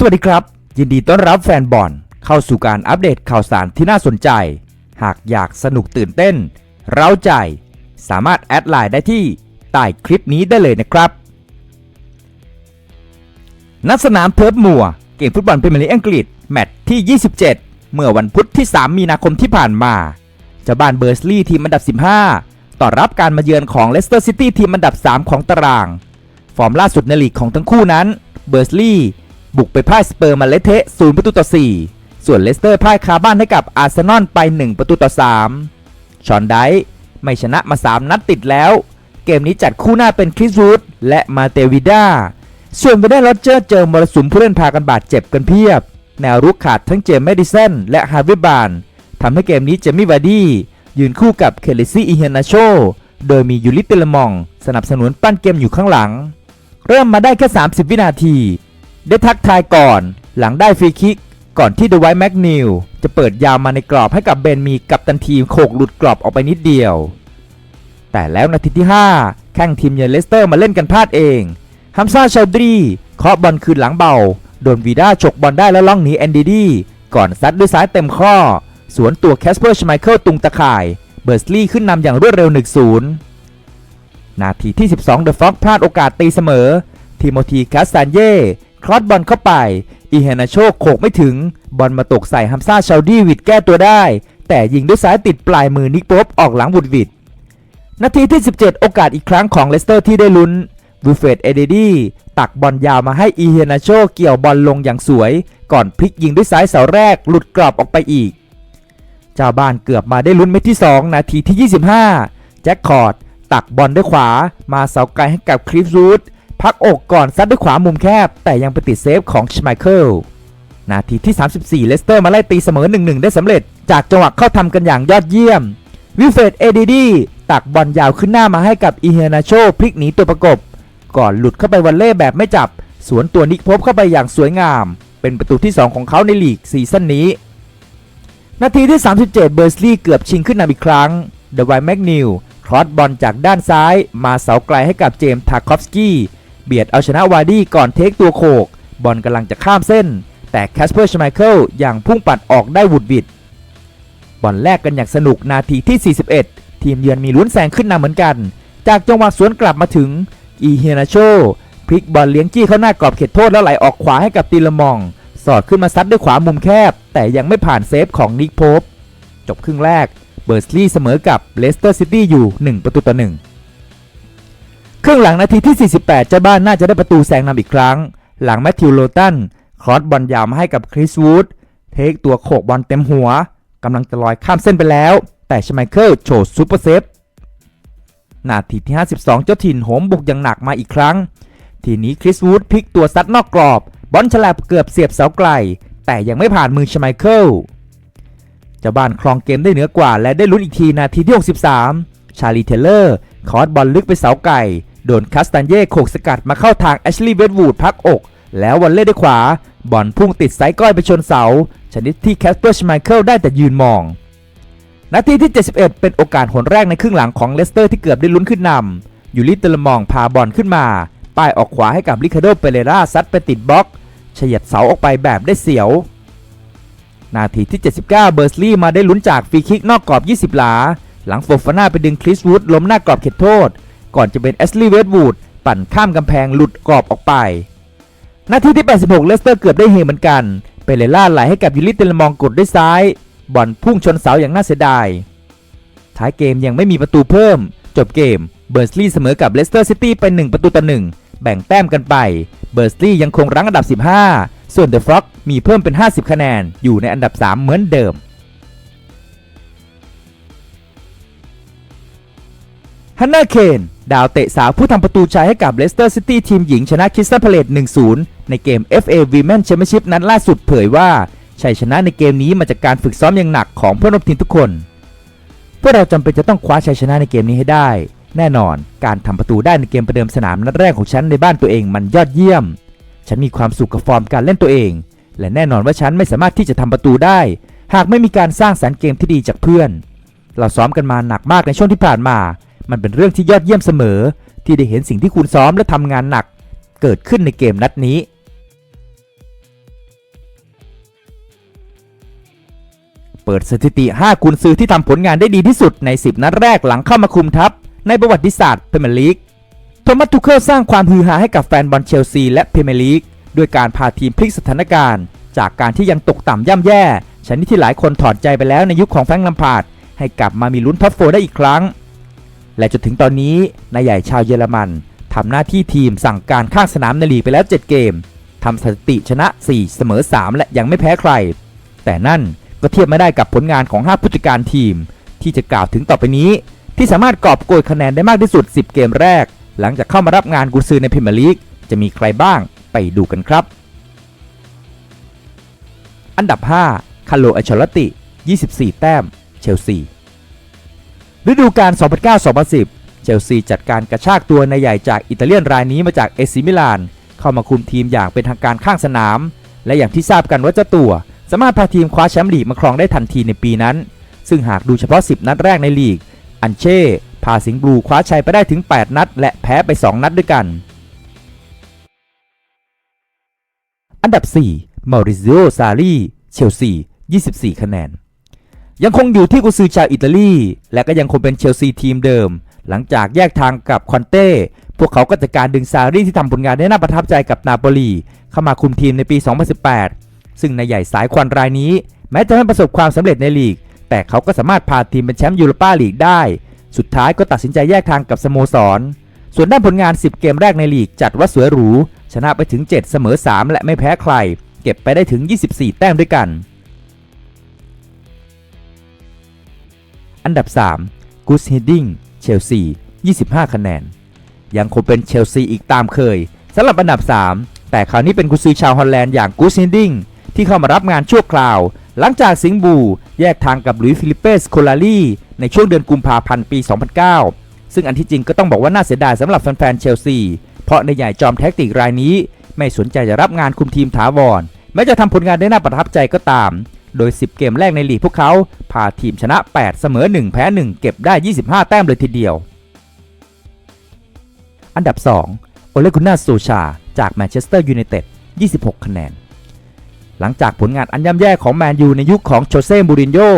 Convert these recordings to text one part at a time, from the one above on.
สวัสดีครับ ยินดีต้อนรับแฟนบอลเข้าสู่การอัปเดตข่าวสารที่น่าสนใจ หากอยากสนุกตื่นเต้น เร้าใจ สามารถแอดไลน์ได้ที่ใต้คลิปนี้ได้เลยนะครับ นัดสนามเทิร์ฟมัว เกมฟุตบอลพรีเมียร์ลีกอังกฤษ แมตช์ที่ 27 เมื่อวันพุธที่ 3 มีนาคมที่ผ่านมาเจ้าบ้านเบอร์สลีย์ทีมอันดับ 15 ต่อรับการมาเยือนของเลสเตอร์ซิตี้ทีมอันดับ 3 ของตาราง ฟอร์มล่าสุดในลีกของทั้งคู่นั้น เบอร์สลีย์ บุกไปพ่ายสเปอร์มาเลเทะ0ประตูต่อ 4 ส่วนเลสเตอร์พ่ายคาบ้านให้กับอาร์เซนอลไป 1 ประตูต่อ 3 ชอนไดท์ไม่ชนะมา 3 นัดติดแล้ว เกมนี้จัดคู่หน้าเป็นคริสวูดและมาเตวิด้าส่วนไปได้โรเจอร์เจอมรสุมผู้เล่นพากันบาดเจ็บกันเพียบ แนวรุกขาดทั้งเจมส์แมดิสันและฮาร์วิบานทำให้เกมนี้เจมี่วาร์ดี้ยืนคู่กับเคลลิซี่อีเฮนาโชโดยมียูริเตลมอง สนับสนุนปั้นเกมอยู่ข้างหลัง เริ่มมาได้แค่ 30 วินาที ได้ทักทายก่อน หลังได้ฟรีคิกก่อนที่เดอะไวท์แม็กนิลจะเปิดยาวมาในกรอบให้กับเบนมีกับตันทีมโขกหลุดกรอบออกไปนิดเดียว แต่แล้วนาทีที่ 5 แข้งทีมเยือนเลสเตอร์มาเล่นกันพลาดเองฮัมซาชาดรีเคาะบอลคืนหลังเบา โดนวีด้าฉกบอลได้แล้วล่องหนีแอนดีดีก่อนซัดด้วยซ้ายเต็มข้อ สวนตัวแคสเปอร์ชไมเคิลตุงตะข่าย เบอร์สลีย์ขึ้นนำอย่างรวดเร็ว 1-0 นาทีที่ 12 เดอะฟ็อกพลาดโอกาสตีเสมอทีโมธีคาสซานเย่ คลอดบอลเข้าไป อีเฮนาโชโขกไม่ถึง บอลมาตกใส่ฮัมซาชาดีวิดแก้ตัวได้ แต่ยิงด้วยซ้ายติดปลายมือนิกโป๊บออกหลังบุดวิดนาทีที่ 17 โอกาสอีกครั้งของเลสเตอร์ที่ได้ลุ้นวิลเฟรดเอเดดี้ตักบอลยาวมาให้อีเฮนาโชเกี่ยวบอลลงอย่างสวย ก่อนพลิกยิงด้วยซ้ายเสาแรกหลุดกรอบออกไปอีก เจ้าบ้านเกือบมาได้ลุ้นเม็ดที่ 2 นาทีที่ 25 แจ็คคอร์ดตักบอลด้วยขวามาเสาไกลให้กับคริสรูด พักอกก่อนซัดด้วยขวามุมแคบ แต่ยังไปติดเซฟของชไมเคิลนาทีที่ 34 เลสเตอร์มาไล่ตีเสมอ 1-1 ได้สำเร็จ จากจังหวะเข้าทำกันอย่างยอดเยี่ยม วิเฟรดเอเดดีตักบอลยาวขึ้นหน้ามาให้กับอีเฮนาโชพลิกหนีตัวประกบ ก่อนหลุดเข้าไปวันเล่แบบไม่จับ สวนตัวนิกพบเข้าไปอย่างสวยงาม เป็นประตูที่ 2 ของเขาในลีกซีซั่นนี้ นาทีที่ 37 เบอร์สลีย์เกือบชิงขึ้นนำอีกครั้งเดวายแมกนิลครอสบอลจากด้านซ้าย มาเสาไกลให้กับเจมส์ทาคอฟสกี้ เบียดเอาชนะวาร์ดี้ก่อนเทคตัวโขก บอลกำลังจะข้ามเส้น แต่แคสเปอร์ชไมเคิลอย่างพุ่งปัดออกได้วุดบิดบอลแลกกันอย่างสนุกนาทีที่ 41 ทีมเยือนมีลุ้นแซงขึ้นนำเหมือนกัน จากจังหวะสวนกลับมาถึงอีเฮนาโชพลิกบอลเลี้ยงจี้เข้าหน้ากรอบเขตโทษแล้วไหลออกขวาให้กับตีละมอง สอดขึ้นมาซัดด้วยขวามุมแคบ แต่ยังไม่ผ่านเซฟของนิกโพปจบครึ่งแรกเบอร์สลีย์เสมอกับเลสเตอร์ซิตี้อยู่ 1 ประตูต่อ1 ครึ่งหลังนาทีที่ 48 เจ้าบ้านน่าจะได้ประตูแซงนำอีกครั้ง หลังแมทธิวโลตันครอสบอลยาวมาให้กับคริสวูดเทคตัวโขกบอลเต็มหัวกำลังจะลอยข้ามเส้นไปแล้ว แต่ชไมเคิลโชว์ซูเปอร์เซฟนาทีที่ 52 เจ้าถิ่นโหมบุกอย่างหนักมาอีกครั้ง ทีนี้คริสวูดพลิกตัวซัดนอกกรอบ บอลฉลับเกือบเสียบเสาไกล แต่ยังไม่ผ่านมือชไมเคิลเจ้าบ้านครองเกมได้เหนือกว่าและได้ลุ้นอีกทีนาทีที่ 63 ชาลีเทเลอร์คอร์สบอลลึกไปเสาไก่ โดนคัสตันเย่โขกสกัดมาเข้าทางแอชลีย์เวดวูดพักอก แล้ววันเล่ด้วยขวา บอลพุ่งติดไซก้อยไปชนเสา ชนิดที่แคสเปอร์ชไมเคิลได้แต่ยืนมอง นาทีที่ 71 เป็นโอกาสหนแรกในครึ่งหลังของเลสเตอร์ที่เกือบได้ลุ้นขึ้นนำยูริเตลมองพาบอลขึ้นมา ป้ายออกขวาให้กับลิคาโดเปเรราซัดไปติดบล็อกเฉียดเสาออกไปแบบได้เสียว นาทีที่ 79 เบอร์สลีย์มาได้ลุ้นจากฟรีคิกนอกกรอบ 20 หลา หลังโฟฟาน่าไปดึงคริสวูดล้มหน้ากรอบเขตโทษ ก่อนจะเป็นแอสลีย์เวดวูดปั่นข้ามกำแพงหลุดกรอบออกไป นาทีที่ 86 เลสเตอร์เกือบได้เฮเหมือนกัน เปเรล่าไหลให้กับยูริเตลมองกดด้วยซ้าย บอลพุ่งชนเสาอย่างน่าเสียดาย ท้ายเกมยังไม่มีประตูเพิ่ม จบเกม เบอร์สลีย์เสมอกับเลสเตอร์ซิตี้ไป1ประตูต่อ1แบ่งแต้มกันไป เบอร์สลีย์ยังคงรั้งอันดับ 15 ส่วนเดอะฟ็อกมีเพิ่มเป็น 50 คะแนน อยู่ในอันดับ 3 เหมือนเดิม ฮันนาเคนดาวเตะสาวผู้ทำประตูชัยให้กับเลสเตอร์ซิตี้ทีมหญิงชนะคริสตัลพาเลต1-0 ในเกม FA Women Championship นัดล่าสุดเผยว่าชัยชนะในเกมนี้มาจากการฝึกซ้อมอย่างหนักของเพื่อนร่วมทีมทุกคน พวกเราจำเป็นจะต้องคว้าชัยชนะในเกมนี้ให้ได้ แน่นอน การทำประตูได้ในเกมประเดิมสนามนัดแรกของฉันในบ้านตัวเองมันยอดเยี่ยม ฉันมีความสุขกับฟอร์มการเล่นตัวเอง และแน่นอนว่าฉันไม่สามารถที่จะทำประตูได้ หากไม่มีการสร้างสรรค์เกมที่ดีจากเพื่อน เราซ้อมกันมาหนักมากในช่วงที่ผ่านมา มันเป็นเรื่องที่ยอดเยี่ยมเสมอ ที่ได้เห็นสิ่งที่คุณซ้อมและทำงานหนัก เกิดขึ้นในเกมนัดนี้ เปิดสถิติ5คุณซื้อที่ทำผลงานได้ดีที่สุดใน 10 นัดแรกหลังเข้ามาคุมทัพ ในประวัติศาสตร์เพรีเมลีกโทมัสทูเคิลสร้างความฮือฮาให้กับแฟนบอลเชลซีและเพรีเมลีกด้วยการพาทีมพลิกสถานการณ์ จากการที่ยังตกต่ำย่ำแย่ชนิดที่หลายคนถอดใจไปแล้วในยุคขของแฟงลัมพาร์ดให้กลับมามีลุ้นท็อปโฟได้อีกครั้ง และจนถึงตอนนี้นายใหญ่ชาวเยอรมันทำหน้าที่ทีมสั่งการข้างสนามในลีกไปแล้ว 7 เกมทำสถิติชนะ 4 เสมอ 3 และยังไม่แพ้ใคร แต่นั่นก็เทียบไม่ได้กับผลงานของ 5 ผู้จัดการทีม ที่จะกล่าวถึงต่อไปนี้ ที่สามารถกอบโกยคะแนนได้มากที่สุด 10 เกมแรก หลังจากเข้ามารับงานกุซือในพรีเมียร์ลีกจะมีใครบ้างไปดูกันครับ อันดับ 5 คาร์โลอัชลติ 24 แต้ม เชลซี ฤดูกาล 2009-2010 เชลซีจัดการกระชากตัวนายใหญ่จากอิตาเลียนรายนี้มาจากเอซิมิลาน เข้ามาคุมทีมอย่างเป็นทางการข้างสนาม และอย่างที่ทราบกันว่าเจ้าตัว สามารถพาทีมคว้าแชมป์ลีกมาครองได้ทันทีในปีนั้น ซึ่งหากดูเฉพาะ 10 นัดแรกในลีก อันเช่พาสิงห์บลูคว้าชัยไปได้ถึง 8 นัด และแพ้ไป 2 นัดด้วยกัน อันดับ 4 มาริซิโอ ซารีเชลซี 24 คะแนน ยังคงอยู่ที่กุซือชาวอิตาลี และก็ยังคงเป็นเชลซีทีมเดิม หลังจากแยกทางกับคอนเต้ พวกเขาก็จัดการดึงซารีที่ทำผลงานได้น่าประทับใจกับนาโปลีเข้ามาคุมทีมในปี 2018 ซึ่งนายใหญ่สายควันรายนี้ แม้จะไม่ประสบความสำเร็จในลีก แต่เขาก็สามารถพาทีมเป็นแชมป์ยูโรปาลีกได้ สุดท้ายก็ตัดสินใจแยกทางกับสโมสร ส่วนด้านผลงาน 10 เกมแรกในลีกจัดว่าสวยหรูชนะไปถึง 7 เสมอ 3 และไม่แพ้ใคร เก็บไปได้ถึง 24 แต้มด้วยกัน อันดับ3กูสฮิดดิงเชลซี 25 คะแนน ยังคงเป็นเชลซีอีกตามเคยสำหรับอันดับ 3 แต่คราวนี้เป็นกุซือชาวฮอลแลนด์อย่างกูสเฮดดิงที่เข้ามารับงานชั่วคราว หลังจากสิงบู แยกทางกับลุยฟิลิปเปสโคลารีในช่วงเดือนกุมภาพันธ์ปี 2009 ซึ่งอันที่จริงก็ต้องบอกว่าน่าเสียดายสำหรับแฟนๆเชลซี เพราะในใหญ่จอมแท็กติกรายนี้ ไม่สนใจจะรับงานคุมทีมถาวรแม้จะทำผลงานได้น่าประทับใจก็ตาม โดย 10 เกมแรกในลีกพวกเขาพาทีมชนะ 8 เสมอ 1 แพ้ 1 เก็บได้ 25 แต้มเลยทีเดียว อันดับ 2 โอเลกุน่าโซชา จากแมนเชสเตอร์ยูไนเต็ด 26 คะแนน หลังจากผลงานอันย่ำแย่ของแมนยูในยุคของโชเซ่มูรินโญ่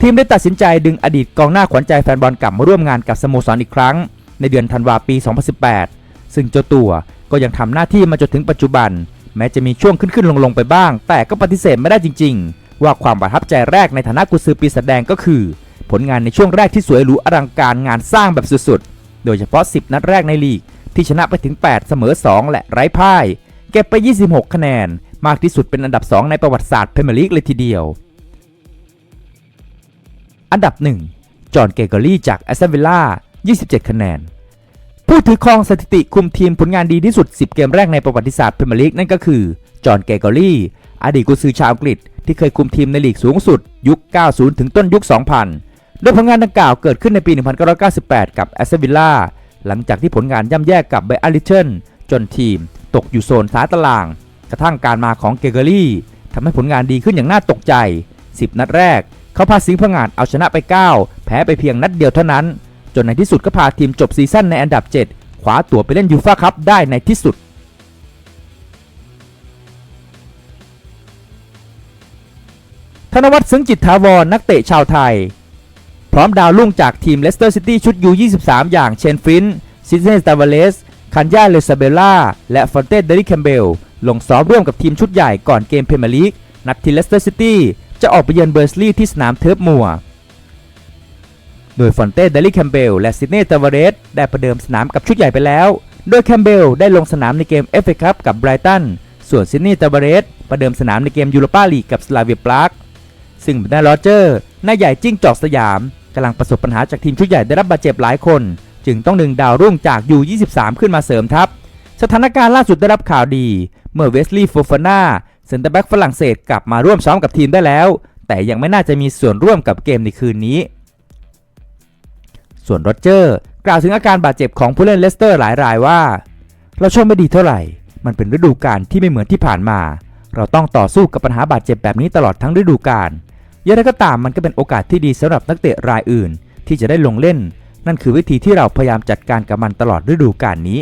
ทีมได้ตัดสินใจดึงอดีตกองหน้าขวัญใจแฟนบอลกลับมาร่วมงานกับสโมสรอีกครั้ง ในเดือนธันวาปี 2018 ซึ่งเจ้าตัวก็ยังทำหน้าที่มาจนถึงปัจจุบัน แม้จะมีช่วงขึ้นๆลงๆไปบ้าง แต่ก็ปฏิเสธไม่ได้จริง ๆ ว่าความประทับใจแรกในฐานะกุซือปีศาจแดงก็คือ ผลงานในช่วงแรกที่สวยหรูอลังการงานสร้างแบบสุดๆ โดยเฉพาะ 10 นัดแรกในลีก ที่ชนะไปถึง 8 เสมอ 2 และไร้พ่าย เก็บไป 26 คะแนน มากที่สุดเป็นอันดับ 2 ในประวัติศาสตร์พรีเมียร์ลีกเลยทีเดียว อันดับ 1 จอห์น เกเกอรี่จากแอสตันวิลล่า 27 คะแนนผู้ถือครองสถิติคุมทีมผลงานดีที่สุด 10 เกมแรกในประวัติศาสตร์พรีเมียร์ลีกนั่นก็คือ จอห์น เกเกอรี่ อดีตกุนซือชาวอังกฤษที่เคยคุมทีมในลีกสูงสุด ยุค 90 ถึงต้นยุค 2000 โดยผลงานดังกล่าวเกิดขึ้นในปี 1998 กับแอสตันวิลล่าหลังจากที่ผลงานย่ำแย่กับไบอาริเชนจนทีมตกอยู่โซนท้ายตาราง กระทั่งการมาของเกเกอรี่ทำให้ผลงานดีขึ้นอย่างน่าตกใจ 10 นัดแรก เขาพาสิงห์พงานเอาชนะไป 9 แพ้ไปเพียงนัดเดียวเท่านั้น จนในที่สุดก็พาทีมจบซีซั่นในอันดับ7คว้าตั๋วไปเล่นยูฟ่าคัพได้ในที่สุด ธนวัฒน์ซึ้งจิตถาวรนักเตะชาวไทย พร้อมดาวรุ่งจากทีมเลสเตอร์ซิตี้ชุดยู23 อย่างเชนฟินซิเนสตาวาเลสคันยาเลซาเบล่าและฟอนเต้เดริแคมเบลลงซ้อมร่วมกับทีมชุดใหญ่ก่อนเกมเพรเมียร์ลีกนัดที่เลสเตอร์ซิตี้จะออกไปเยือนเบอร์สลีย์ที่สนามเทิร์ฟมัวโดยฟอนเต้เดลิแคมเบลและซิดเนย์ตาวาเรสได้ประเดิมสนามกับชุดใหญ่ไปแล้ว โดยแคมเบลได้ลงสนามในเกมเอฟเอคัพกับไบรตัน ส่วนซิดเนย์ตาวาเรสประเดิมสนามในเกมยูโรปาลีกกับสลาเวียปราก ซึ่งบรรดาโรเจอร์นายใหญ่จิ้งจอกสยามกำลังประสบปัญหาจากทีมชุดใหญ่ได้รับบาดเจ็บหลายคน จึงต้องดึงดาวรุ่งจากยู23ขึ้นมาเสริมทัพ สถานการณ์ล่าสุดได้รับข่าวดี เมื่อเวสลีย์โฟฟาน่าเซนเตอร์แบ็กฝรั่งเศสกลับมาร่วมซ้อมกับทีมได้แล้ว แต่ยังไม่น่าจะมีส่วนร่วมกับเกมในคืนนี้ ส่วนโรเจอร์กล่าวถึงอาการบาดเจ็บของผู้เล่นเลสเตอร์หลายรายว่า เราชอบไม่ดีเท่าไหร่ มันเป็นฤดูกาลที่ไม่เหมือนที่ผ่านมา เราต้องต่อสู้กับปัญหาบาดเจ็บแบบนี้ตลอดทั้งฤดูกาล อย่างไรก็ตามมันก็เป็นโอกาสที่ดีสำหรับนักเตะรายอื่น ที่จะได้ลงเล่น นั่นคือวิธีที่เราพยายามจัดการกับมันตลอดฤดูกาลนี้